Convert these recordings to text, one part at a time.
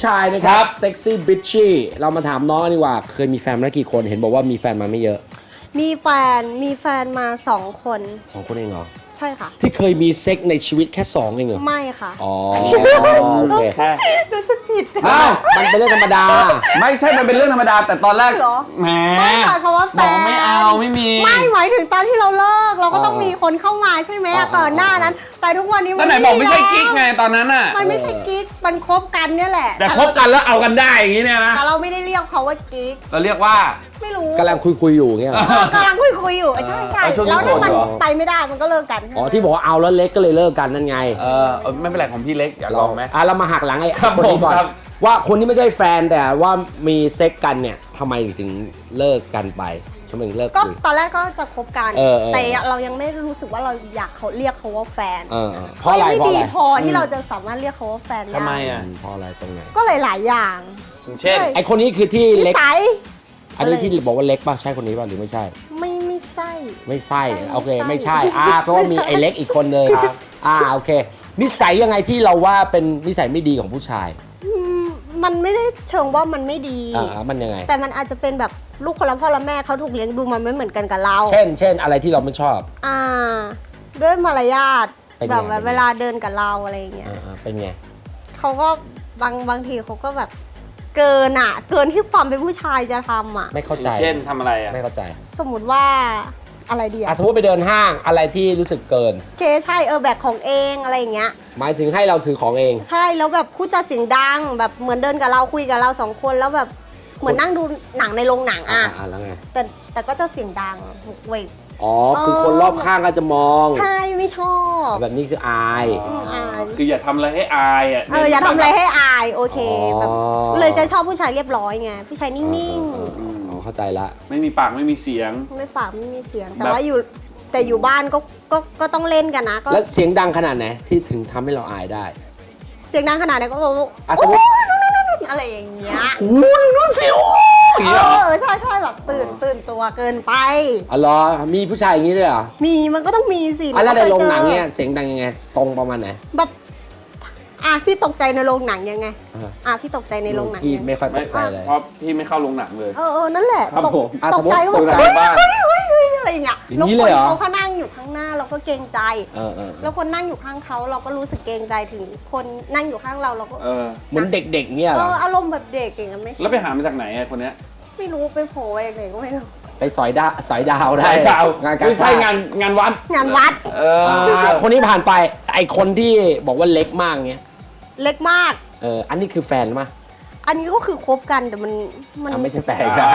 งผู้ชายนะคครัรับบเซ็กซี่บิชชี่เรามาถามน้องกันดีกว่า เคยมีแฟนมาแล้วกี่คนเห็นบอกว่ามีแฟนมาไม่เยอะ มีแฟนมีแฟนมาสองคน สองคนเองเหรอ ใช่ค่ะ ที่เคยมีเซ็กในชีวิตแค่สองเองเหรอ ไม่ค่ะ อ๋อโอเคแค่รู้สึกผิด อ้าวมันเป็นเรื่องธรรมดา ไม่ใช่ มันเป็นเรื่องธรรมดา แต่ตอนแรกเหรอแหมไม่ค่ะคำว่าแฟน บอกไม่เอาไม่มี ไม่หมายถึงตอนที่เราเลิก เราก็ต้องอ๋อมีคนเข้ามาใช่ไหมอ๋อก่อนหน้านั้น แต่ทุกวันนี้ตมัอนนไหนบอกไม่ใช่แล้วกิ๊กไงตอนนั้นน่ะ มันไม่ใช่กิ๊ก มันคบกันเนี่ยแหละ แต่คบกันแล้วเอากันได้อย่างนี้เนี่ยนะ แต่เราไม่ได้เรียกเขาว่ากิ๊ก เราเรียกว่า ไม่รู้กำลังคุยคุยๆอยู่เงี้ยเหรอ เออกำลังคุยคุยๆอยู่ใช่ใช่เอาช่วงนี้แล้วถ้ามันโสดเหรอ ไปไม่ได้มันก็เลิกกันอ๋อที่บอกว่าเอาแล้วเล็กก็เลยเลิกกันนั่นไงเออเออไม่เป็นไรของพี่เล็กอยากลองไหม อะเรามาหักหลังไอ้ครับคนนี้ก่อนผมครับ ว่าคนที่ไม่ใช่แฟนแต่ว่ามีเซ็กกันเนี่ยทำไมถึงเลิกกันไปทำไมถึงเลิกก็คุย ตอนแรกก็จะคบกัน เออเออ แต่เรายังไม่รู้สึกว่าเราอยากเขาเรียกเขาว่าแฟนเออเออเพราะอะไรไม่เพราะดีอะไรพอที่เราจะสามารถเรียกเขาว่าแฟนได้ทำไมอะอืมเพราะอะไรตรงไหนก็หลายๆอย่าง อย่างเช่นใช่ไอคนนี้คือที่นิเล็กสัย อันนี้อะไรที่บอกว่าเล็กป่ะใช่คนนี้ป่ะหรือไม่ใช่ ไม่ไม่ใช่ไม่ใช่ไม่โอเค ไม่ไม่ใช่ใช่อ่าเพราะว่ามีไม่ใช่ไอเล็กอีกคนนึงครับอ่าโอเค นิสัยยังไงที่เราว่าเป็นนิสัยไม่ดีของผู้ชายอืมมันไม่ได้เชิงว่ามันไม่ดีอ่ามันยังไง แต่มันอาจจะเป็นแบบลูกคนละพ่อละแม่เขาถูกเลี้ยงดูมันไม่เหมือนกันกับเรา เช่น เช่น อะไรที่เราไม่ชอบ อ่า ด้วยมารยาทเป็นไงแบบว่าเป็นไงเวลาเดินกับเราอะไรอย่างเงี้ยอ่าอ่าเป็นไงเขาก็บางบางทีเขาก็แบบ เกินอะเกินที่ความเป็นผู้ชายจะทำอะไม่เข้าอใจย่างเช่นทำอะไรอะ ไม่เข้าใจสมมุติว่าอะไรดีอะอะสมมติไปเดินห้างอะไรที่รู้สึกเกิน เคใช่เออแบกของเองอะไรอย่างเงี้ย หมายถึงให้เราถือของเอง ใช่แล้วแบบพูดจาเสียงดังแบบเหมือนเดินกับเราคุยกับเราสองคนแล้วแบบเหมือนนั่งดูหนังในโรงหนังอ่าอะอ่าแล้วไงแต่แต่ก็จะเสียงดังเว้ย อ๋อ คือคนรอบข้างก็จะมอง ใช่ไม่ชอบแบบนี้คืออายอืมอายคืออย่าทำอะไรให้อายอะเอออย่าทำอะไรให้อายโอเคอ๋อแบบเลยจะชอบผู้ชายเรียบร้อยไงผู้ชายนิ่งเออเออเอออ๋อเข้าใจละ ไม่มีปากไม่มีเสียงๆไม่ปากไม่มีเสียง แต่แบบว่าอยู่แต่อยู่บ้านก็ก็ก็ต้องเล่นกันนะก็แล้วเสียงดังขนาดไหนที่ถึงทำให้เราอายได้ เสียงดังขนาดไหนก็แบบว่าอะสมมติอะไรอย่างเงี้ยโอ้ยนู่นสิโอ้ อย่างเอนี้เหรออใช่ใช่แบบตื่นตื่นตัวเกินไป อ๋อเหรอมีผู้ชายอย่างนี้ด้วยเหรอมีมันก็ต้องมีสิอะแล้วในมัโรงคจอหนังเนี่ยเสียงดังยังไงทรงประมาณไหนแบบอะพี่ตกใจในโรงหนังยังไง เอออะพี่ตกใจในโรงหนังพี่ยังไงไม่ค่อยตไม่กใจเลย เพราะพี่ไม่เข้าโรงหนังเลย เออเออนั่นแหละครับตกผมอะตสกมมุติใจก็ดูแบบหนังบ้านเฮ้ยเฮ้ยเฮ้ยอะไรอย่างเงี้ยอย่างแล้วนี้คเลยนเหรอเขาเขานั่งอยู่ข้างหน้าเราก็เกรงใจ เออเออเอแล้อวคนนั่งอยู่ข้างเขาเราก็รู้สึกเกรงใจถึงคนนั่งอยู่ข้างเราเราก็เออ เหมือนเด็กๆเนี่ยเหรเออออารมณ์แบบเด็กอย่างนั้นไม่ใช่แล้วไปหามาจากไหนอะคนเนี้ย ไม่รู้ไปโผล่เองไหนก็ไม่รู้ ไปสอยดาวสอยดาวได้สายดาวงานการไม่ใช่งานงานวัด งานวัดเอออ่าคนนี้ผ่านไปไอคนที่บอกว่าเล็กมากเงี้ยเล็กมาก เอออันนี้คือแฟนมั้ยอันนี้ก็คือคบกันแต่มันมัน อะไม่ใช่แฟนอ่า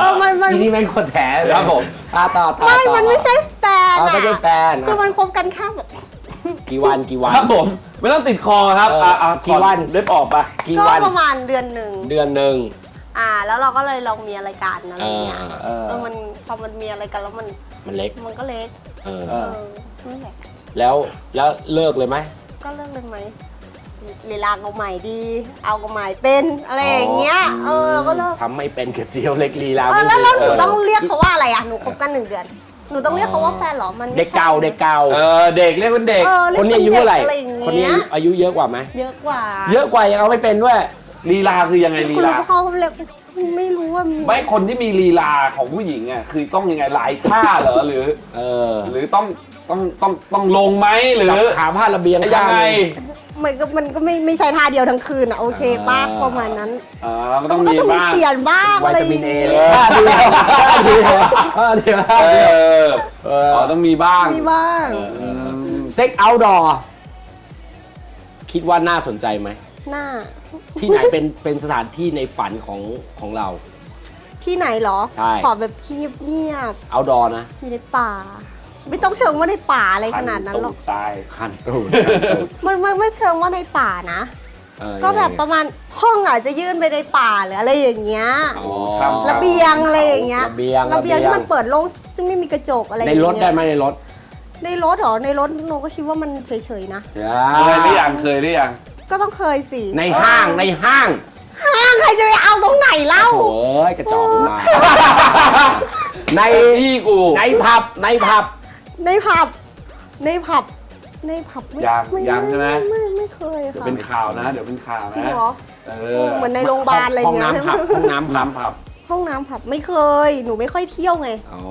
เออมันมัน ทีนี้แม่งคนแถเลยครับผม อะต่อต่อไม่ต่อมันไม่ใช่แฟนอ๋ออะไม่ใช่แฟนคือมันคบกันแค่แบบ กี่วันกี่วัน ครับผม ไม่ต้องติดคอครับเอออ่อะอะกี่วัน เล็บออกไปกี่ก็วันประมาณเดือนหนึ่งเดือนหนึ่ง อ่า แล้วเราก็เลยลองมีอะไรกันอะไรอย่างเงี้ยเออเออเออมันพอมันมีอะไรกันแล้วมันมันเล็กมันก็เล็กเออเอเอออนั่นแหละแล้วแล้วเลิกเลยไหม ก็เลิกเลยไหมลีลาเอาใหม่ดี เอาก็ใหม่เป็นอะไรอย่างเงี้ยเออเราก็เลิก ทำไม่เป็นกระเจียวเล็กลีลาเออไม่แล้วแล้วหเป็นูนต้องเรียกเขาว่าอะไรอะหนูคบกันหนึ่งเดือน หนูต้องเรียกเขาว่าแฟนเหรอมันไม่เด็กเก่าใช่เด็กเก่า เออเด็กเรียกเป็นเด็กเออเรียคกนนี้อายุป็เท่าไหร่ด็กะอย่างคนนี้เงี้ยอายุเยอะกว่าไหม เยอะกว่า เยอะกว่ายังเอาไม่เป็นด้วย ลีลาคือยังไงลีคุณลา รู้เขาเรียกไม่รู้ว่ามีไม่คนที่มีลีลาของผู้หญิงอะคือต้องยังไงหลายท่าเหรอหรือ เออหรือต้องต้องต้องต้องลงไหมหรือจับขาพาดระเบียงยังข้าไงหนึ่งมันก็มันก็ไม่ไม่ใช่ท่าเดียวทั้งคืนอะโอเคป้าอ่า ประมาณนั้นอ่ามันแต่ต้องมันก็มีต้องมีบ้างเปลี่ยนบ้างวิอะไรตาอมินย่างเอเงี้ยท่าเดียวท่าเดียวท่าเดียวท่าเอเดียวอเออ๋ออต้องมีบ้าง มีบ้างอืมเซ็กเอาดอร์คิดว่าน่าสนใจไหมหน้า ที่ไหนเป็นเป็นสถานที่ในฝันของของเรา ที่ไหนเหรอ ใช่ ขอแบบที่เงียบเอาดอร์นะๆอยู่ในป่า ไม่ต้องเชิงว่าในป่าอะไรขนาดนั้นหรอก ตายขันตูดมันไม่ไม่เชิงว่าในป่านะ เออก็แบบยังไงประมาณห้องอาจจะยื่นไปในป่าหรืออะไรอย่างเงี้ย อ๋อ ระเบียงอะไรอย่างเงี้ยระเบียงระเบียงระเบียง ที่มันเปิดโล่งซึ่งไม่มีกระจกอะไรอในย่างรถเงี้ยได้ไหมในรถในรถเหรอในรถหนูก็คิดว่ามันเฉยๆนะ จ้าเคยหรือยังเคยหรือยัง ก็ต้องเคยสิในห้างในห้างห้างใครจะไปเอาตรงไหนเล่า โอ้ยกระจอกมา ในพี่กูในผับในผับ ในผับ ในผับ ในผับไม่ยังไม่ยังใช่ไหม ไม่ไม่เคยเดี๋ยวค่ะ เป็นข่าวนะ เดี๋ยวเป็นข่าวจริงนะเหรอ เอเอออเหมือนในโรงพยาบาลอะไรห้องเงี้ย น้ำผับห้องน้ำผับน้ำผับห้องน้ำผับไม่เคย หนูไม่ค่อยเที่ยวไงอ๋อ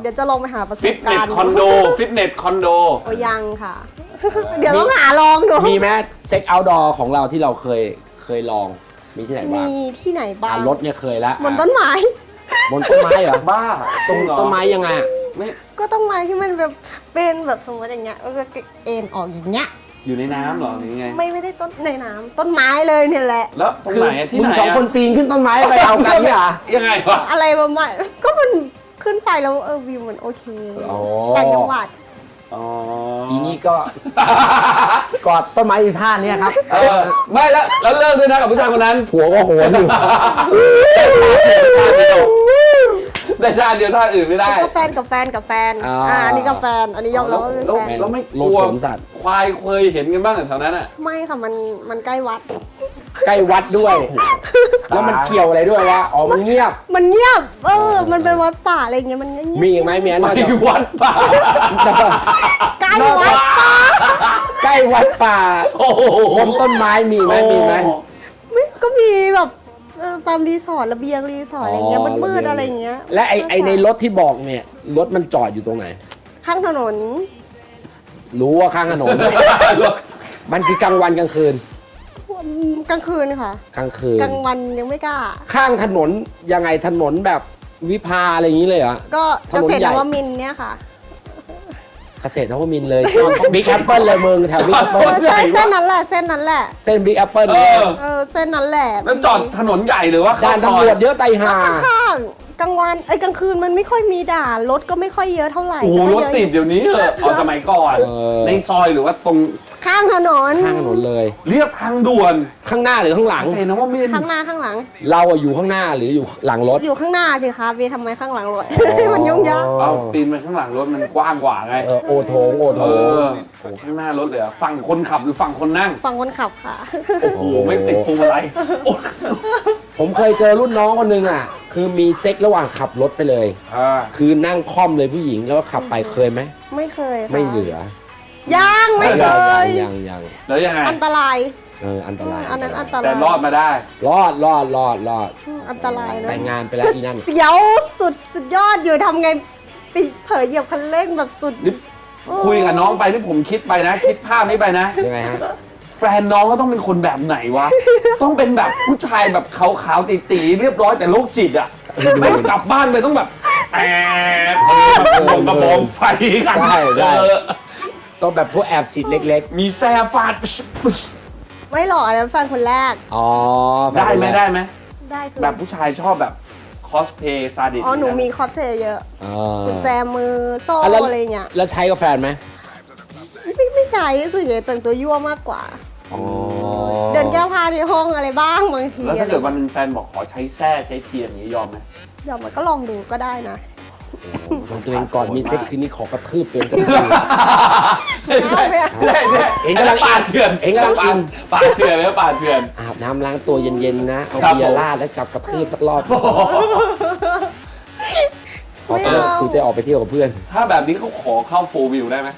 เดี๋ยวจะลองไปหาประสฟิบตเนกาสรณ์คอนโดฟิตเนสคอนโด โอ้ยังค่ะ เดี๋ยวต้องหาลองดู มีไหมเซ็กเอาท์ดอร์ของเราที่เราเคยเคยลองมีที่ไหนบ้างมีที่ไหนบ้าอะงรถเนี่ยเคยแล้วบนต้นไม้ บนต้นไม้เหรอบ้าตรงเหอต้นไม้ยังไงอะไม่ก็ต้นไม้ที่มันแบบเป็นแบบสมมติอย่างเงี้ยเออก็เอ็นออกอย่างเงี้ย อยู่ในน้ำเหรอหรือยังไง ไม่ไม่ได้ต้นในน้ำต้นไม้เลยเนี่ยแหละ แล้วตรงคือไหนอะที่มึไหงนสองคนปีนขึ้นต้นไม้ไปเอากันเนี่ยเหรอ ยังไงวะอะไรประมาณก็มันขึ้นไปแล้วเออวิวมันโอเค อ๋อต่างจังหวัด อ๋ออีนี่ก็กอดต้นไม้อยู่ท่าเนี้ยครับเออไม่แล้วแล้วเลิกด้วยนะกับผู้ชายคนนั้นผัวก็โหนอยู่ได้ท่าเดียวท่าอื่นไม่ได้ก็แฟนกับแฟนกับแฟนอ่าอ่าอันนี้กับแฟนอันนี้ยอมรับว่าเป็นแล้วแฟนแล้วไม่กโลลักวขนสัตว์ควายเคยเห็นกันบ้างเหรอแถวนั้นอะไม่ค่ะมันมันใกล้วัด ใกล้วัดด้วย แล้วมันเกี่ยวอะไรด้วยวะอ๋อมันเงียบ มันเงียบ เออ มันเป็นวัดป่าอะไรอย่างเงี้ยมันเงียบมีอีกไหมมีอันไปนอกจากวัดป่าใกล้วัดป่าใกล้วัดป่าโอ้โหบนต้นไม้มีไหมมีไหมไม่ก็มีแบบเออตามรีสอร์ทระเบียงรีสอร์ทอะไรเงี้ยอ๋อมันมืดระเบียงอะไรอย่างเงี้ย และไอไอในรถที่บอกเนี่ย รถมันจอดอยู่ตรงไหน ข้างถนน รู้ว่าข้างถนน มันคือกลางวันกลางคืน กลางคืนค่ะ กลางคืน กลางวันยังไม่กล้า ข้างถนนยังไงถนนแบบวิภาอะไรอย่างนี้เลยเหรอ ก็ถเกนนษตรใหญ่นวมินทร์เนี่ยค่ะ เกษตรทวมินทร์เลยบิ๊กแอปเปิลเลยมึงแถวบิ๊กแอปเอเปิลอเส้นเส้นนั้นแหละเส้นนั้นแหละ เส้นบิ๊กแอปเปิลเออ เออเส้นนั้นแหละแล้วจอดถนนใหญ่หรือว่าด่านเข้าซตำอรวยจเยอะไตห่าข้างๆกลางวันไอ้ยกลางคืนมันไม่ค่อยมีด่านรถก็ไม่ค่อยเยอะเท่าไหร่โอ้โหแต่รก็ถเยอะติดเดี๋ยวนี้เหรอเอาสมัยก่อนเออในซอยหรือว่าตรง ข้างถนน ข้างถนนเลย เรียบทางด่วนข้างหน้าหรือข้างหลัง เซนว่ามินทร์ข้างหน้าข้างหลัง เราอะอยู่ข้างหน้าหรืออยู่หลังรถ อยู่ข้างหน้าสิคะเบียร์ทำไมข้างหลังรถอ๋อมันยุ่งยากเอาปีนไปข้างหลังรถมันกว้างกว่าไง เออโอโถงโอโถเองอโอ้ข้างหน้ารถเลยอะฝั่งคนขับหรือฝั่งคนนั่ง ฝั่งคนขับค่ะ โอ้โหไม่ติดพวงมาลัยโอ้ผมเคยเจอรุ่นน้องคนหนึงอะ คือมีเซ็กระหว่างขับรถไปเลย อ่าคือนั่งคล่อมเลยผู้หญิงแล้วก็ขับไปเคยไหมไม่เคยค่ะไม่เหลือ ยังไม่เคยยังยังยังแล้วยังไงอันตรายเอออันตรายอันนั้นอันตรายแต่รอดมาได้ รอดรอดรอดรอดอืมอันตรายนะแต่งงานไปแล้วอีนั่นเสียวสุดสุดยอดอยู่ทำไงปิดเผยเหยียบคันเร่งแบบสุดนี่คุยกับน้องไปที่ผมคิดไปนะ คิดภาพนี้ไปนะยังไงฮะแฟนน้องก็ต้องเป็นคนแบบไหนวะ ต้องเป็นแบบผู้ชายแบบขาวๆตีๆเรียบร้อยแต่โรคจิตอะไม่กลับบ้านไปต้องแบบแอบเออแบบวงกระบองไฟกันได้ได้เออ ต้องแบบพวกแอบจิตเล็กมีแซ่ฟาด ไม่หรอกอันนั้นแฟนคนแรกๆ อ๋อได้ไหมได้ไหม ได้คือแบบผู้ชายชอบแบบคอสเพย์ซาดิสอ๋อหนูมีคอสเพลย์เยอะอ๋อกุญแจมือโซ่อะแล้วอะไรเงี้ยแล้วใช้กับแฟนไหมไม่ไม่ใช่ส่วนใหญ่แต่งตัวยั่วมากกว่า อ๋อเดินแก้ผ้าในห้องอะไรบ้างบางทีแล้วถ้าอะไรเกิดวันหนึงแฟนบอกขอใช้แส้ใช้เทียนอย่างนี้ยอมไหม เดี๋ยวมันก็ลองดูก็ได้นะ ของตัวเองก่อนมีเซ็กคืนนี้ขอกระทืบตัวเองสักทีเอาไปอะใช่ใช่เองกำลังอินป่าเถื่อนเองกำลังอิน ป่าเถื่อนแล้วป่าเถื่อน อาบน้ำล้างตัวเย็นๆนะ เอาครับ เบียผมร์ราดแล้วจับกระทืบสักรอบพอเสร็จไม่เอากูจะออกไปเที่ยวกับเพื่อน ถ้าแบบนี้เขาขอเข้าโฟวิวได้ไหม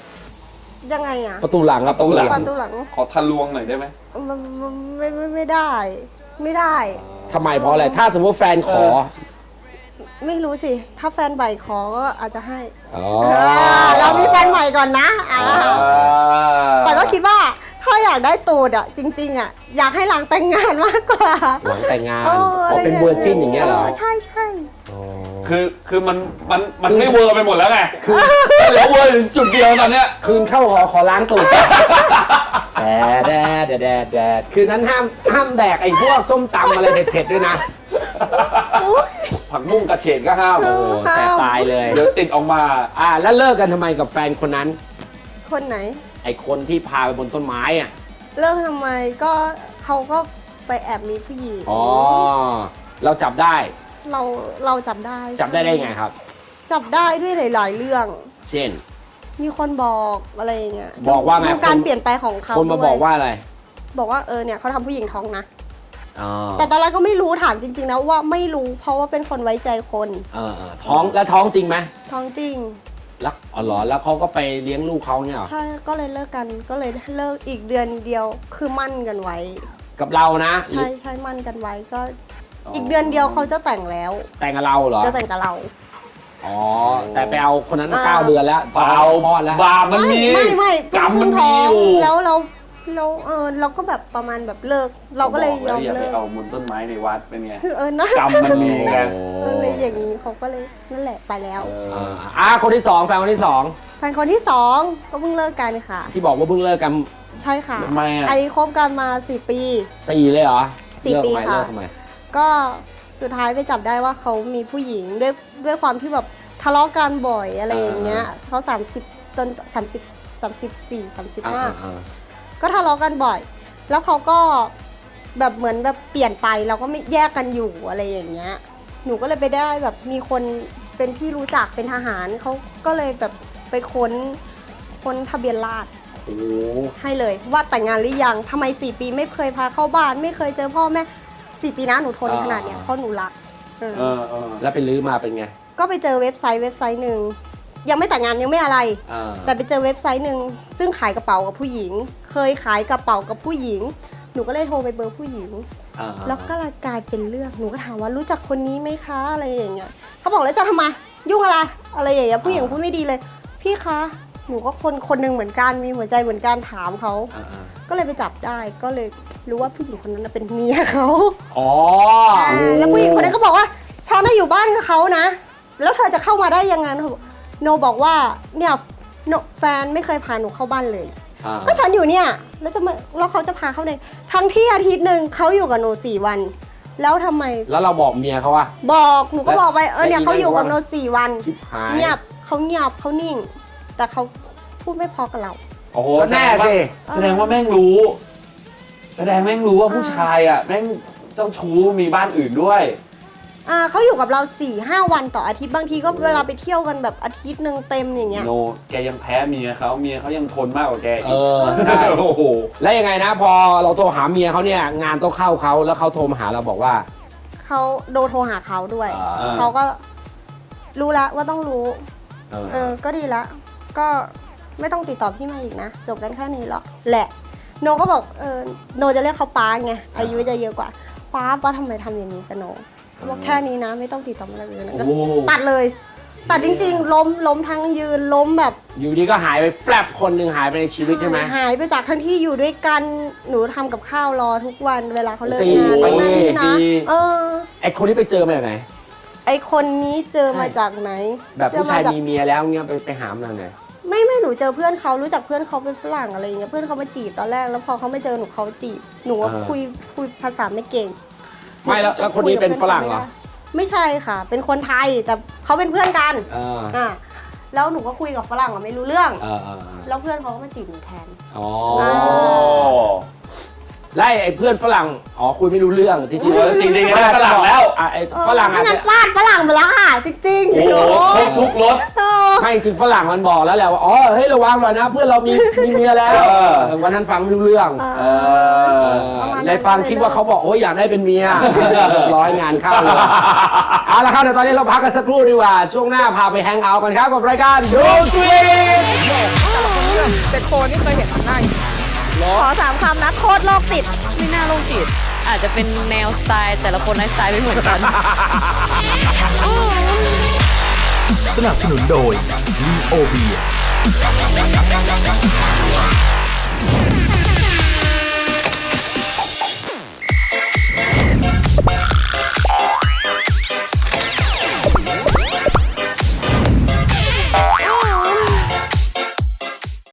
ยังไงอะประตูหลังครับประตูหลัง ประตูหลังขอทะลวงหน่อยได้ไหม มันมันไม่ไม่ไม่ได้ ไม่ได้ ทำไมเพราะอะไร ถ้าสมมติแฟนขอ ไม่รู้สิ ถ้าแฟนใหม่ขอก็อาจจะให้อ๋อ เออเรามีแฟนใหม่ก่อนนะอ่าแต่ก็คิดว่าถ้าอยากได้ตูดอะ จริง ๆ อะ อยากให้หลังแต่งงานมากกว่าหลังแต่งงานเอพอเป็นเวอร์จินอย่างเงี้ยเหรอใช่ใช่อ๋อคือคือมันมันมันไม่เวอร์ไปหมดแล้วไงคือเหลือเวอร์ถึงจุดเดียวตอนเนี้ย คืนเข้าขอขอล้างตูดแสแดดแดดแดดแดดคืนนั้นห้ามห้ามแดกไอ้พวกส้มตำอะไรเผ็ดๆด้วยนะ ผักบุ้งกระเฉดก็ห้ามโอ้แสบตายเลยเดี๋ยวติดออกมาอ่าแล้วเลิกกันทำไมกับแฟนคนนั้น คนไหน ไอ้คนที่พาไปบนต้นไม้อะเลิกทำไมก็เขาก็ไปแอบมีผู้หญิงอ๋อเราจับได้ เราเราจับได้จับได้ได้ไงครับ จับได้ด้วยหลาย ๆ เรื่อง เช่น มีคนบอกอะไรอย่างเงี้ยบอกว่าไงดูการคนเปลี่ยนไปของเขาคนมาด้วยบอกว่าอะไร บอกว่าเออเนี่ยเขาทำผู้หญิงท้องนะอ๋อ แต่ตอนแรกก็ไม่รู้ถามจริง ๆ นะว่าไม่รู้เพราะว่าเป็นคนไว้ใจคนเออเออท้องแล้วท้องจริงไหมท้องจริง แล้วอ๋อเหรอแล้วเขาก็ไปเลี้ยงลูกเขาเนี่ยเหรอใช่ก็เลยเลิกกันก็เลยเลิกอีกเดือนเดียวคือมั่นกันไว้ กับเรานะหรือใช่ใช่มั่นกันไว้ก็ อีกเดือนเดียวเขาจะแต่งแล้วแต่งกับเราเหรอจะแต่งกับเรา อ๋อ แต่ไปเอาคนนั้นมาอ่าเก้าเดือนแล้วเปล่าคลอดแล้ว บาปมันมี ไม่ไม่กรรมเพิ่มันงท้มีองอยู่ แล้วเรา เราเออเราก็แบบประมาณแบบเลิก เราก็เลยยอมอย่าไปเลิกเอาบนต้นไม้ในวัดเป็นไงคือเออนะกรรมมันมีไงเออเลยอย่างนี้เขาก็เลยนั่นแหละไปแล้วอ่าอ่าคนที่สองแฟนคนที่สองแฟนคนที่สองก็เพิ่งเลิกกันค่ะ ที่บอกว่าเพิ่งเลิกกันใช่ค่ะ ทำไมอะอันนี้คบกันมาสี่ปี สี่เลยเหรอสี่เลิกปีทำไมค่ะ เลิกทำไมก็สุดท้ายไปจับได้ว่าเขามีผู้หญิงด้วยด้วยความที่แบบทะเลาะกันบ่อยอะไรอย่างเงี้ยเขาสามสิบจนสามสิบสามสิบสี่สามสิบอ่าห้าอ่า ก็ทะเลาะกันบ่อย แล้วเขาก็แบบเหมือนแบบเปลี่ยนไปเราก็ไม่แยกกันอยู่อะไรอย่างเงี้ย หนูก็เลยไปได้แบบมีคนเป็นที่รู้จักเป็นทหารเขาก็เลยแบบไปค้นค้นทะเบียนราษฎร์โอ้โหให้เลย ว่าแต่งงานหรือยังทำไมสี่ปีไม่เคยพาเข้าบ้าน ไม่เคยเจอพ่อแม่สี่ปีนะหนูทนขนาดเนี้ยเพราะหนูรักเออเออเออแล้วไปลื้อมาเป็นไง ก็ไปเจอเว็บไซต์เว็บไซต์หนึ่ง ยังไม่แต่งงานยังไม่อะไร อ่าแต่ไปเจอเว็บไซต์หนึ่งซึ่งขายกระเป๋ากับผู้หญิง เคยขายกระเป๋ากับผู้หญิง หนูก็เลยโทรไปเบอร์ผู้หญิง อ่าแล้วก็เลยกลายเป็นเรื่องหนูก็ถามว่ารู้จักคนนี้ไหมคะอะไรอย่างเงี้ยเขาบอกแล้วจะทำไมยุ่งอะไรอะไรอย่างเงี้ยผู้หญิงพูดไม่ดีเลย พี่คะหนูก็คนคนหนึ่งเหมือนกันมีหัวใจเหมือนกันถามเขาอ่าอ่าก็เลยไปจับได้ก็เลยรู้ว่าผู้หญิงคนนั้นนะเป็นเมียเขาอ๋ออ่าแล้วผู้หญิงคนนั้นก็บอกว่าฉันน่ะอยู่บ้านกับเขานะ แล้วเธอจะเข้ามาได้ยังไง โนบอกว่าเนี่ยโนแฟนไม่เคยพาหนูเข้าบ้านเลย อ่าก็ฉันอยู่เนี่ยแล้วจะมาแล้วเขาจะพาเข้าในทั้งที่อาทิตย์หนึ่งเขาอยู่กับหนูสี่วัน แล้วทำไมแล้วเราบอกเมียเขาว่า บอกหนูก็บอกไปเออเนี่ยแล้วเขาอยู่กับอีกหนูสี่วัน ชิบหายเงียบเขาเงียบเขานิ่ง แต่เขาพูดไม่พอกับเรา โอ้โหก็แน่สิ แสดงว่าแม่งรู้ แสดงแม่งรู้ว่าผู้ชายอะแม่งเจ้าชู้มีบ้านอื่นด้วย อ่าเขาอยู่กับเราสี่ห้าวันต่ออาทิตย์บางทีก็เวลาไปเที่ยวกันแบบอาทิตย์หนึ่งเต็มอย่างเงี้ย โนแกยังแพ้เมียเขาเมียเขายังทนมากกว่าแกเออีกอใช่โอ้โห แล้วยังไงนะ พอเราโทรหาเมียเขาเนี่ยงานต้องเข้าเขาแล้วเขาโทรมาหาเราบอกว่า เขาโดนโทรหาเขาด้วย อ่า เขาก็รู้แล้วว่าต้องรู้ เออ เออ ก็ดีละ ก็ไม่ต้องติดต่อพี่มาอีกนะ จบกันแค่นี้หรอกแหละ โนก็บอก เออ โนจะเรียกเขาป้าไง อายุจะเยอะกว่า ป้าป้าทำไมทำอย่างนี้กับโน เขาบอกแค่นี้นะไม่ต้องติดต่อมาเลยนะก็โอ้ ตัดเลย ตัดจริงๆ ล้มล้มทั้งยืนล้มแบบอยู่ดีก็หายไปแฟลบคนหนึ่งหายไปในชีวิตใช่ไหม หายไปจากทั้งที่อยู่ด้วยกันหนูทำกับข้าวรอทุกวันเวลาเขาเลิกสี่งานปีนั่นนี่นะเออ ไอคนที่ไปเจอมาจากไหน ไอคนนี้เจอมาจากไหนแบบเจอผู้ชายจากมีเมียแล้วเงี้ยไปไปหามนางไหนไม่ไม่หนูเจอเพื่อนเขารู้จักเพื่อนเขาเป็นฝรั่งอะไรอย่างเงี้ยเพื่อนเขามาจีบตอนแรกแล้วพอเขาไม่เจอหนูเขาจีบหนูว่าอ่าคุยคุยภาษาไม่เก่ง ไม่แล้วแล้วคนนี้เป็นฝรั่งเหรอ ไม่ใช่ค่ะ เป็นคนไทยแต่เขาเป็นเพื่อนกันเอออ่าแล้วหนูก็คุยกับฝรั่งอะไม่รู้เรื่อง เออเออเออแล้วเพื่อนเขาก็มาจีบหนูแทน อ๋อโอ้ ไล่ไอ้เพื่อนฝรั่ง อ๋อคุยไม่รู้เรื่องจริงๆเออจริงๆแล้วฝรั่งแล้วอะไอ้เออฝรั่งไม่อาจงั้จะนฟาดฝรั่งไปแล้วค่ะ จริงๆโอ้โหครบทุกรถ เออไม่จริงฝรั่งมันบอกแล้วแหละว่า อ๋อ เฮ้ยระวังหน่อยนะ เพื่อนเรามีมีเมียแล้วเออ เออวันนั้นฟังไม่รู้เรื่องเออเอเอออประมาณนั้น ในฟังคิดว่าเขาบอกโอ้ยอยากได้เป็นเมียเรียบร้อยงานเข้าเลยเอาละครับเดี๋ยวตอนนี้เราพักกันสักครู่ดีกว่า ช่วงหน้าพาไปแฮงเอาท์กันครับกับรายการดูสวีท แต่โคนนี่เคยเห็นทาง หน้าอยู่ขอสามคำนะโคตรโลกติด ไม่น่าโรคจิตอาจจะเป็นแนวสไตล์แต่ละคนไลฟ์สไตล์ไม่เหมือนกัน สนับสนุนโดย l ีโอเบีย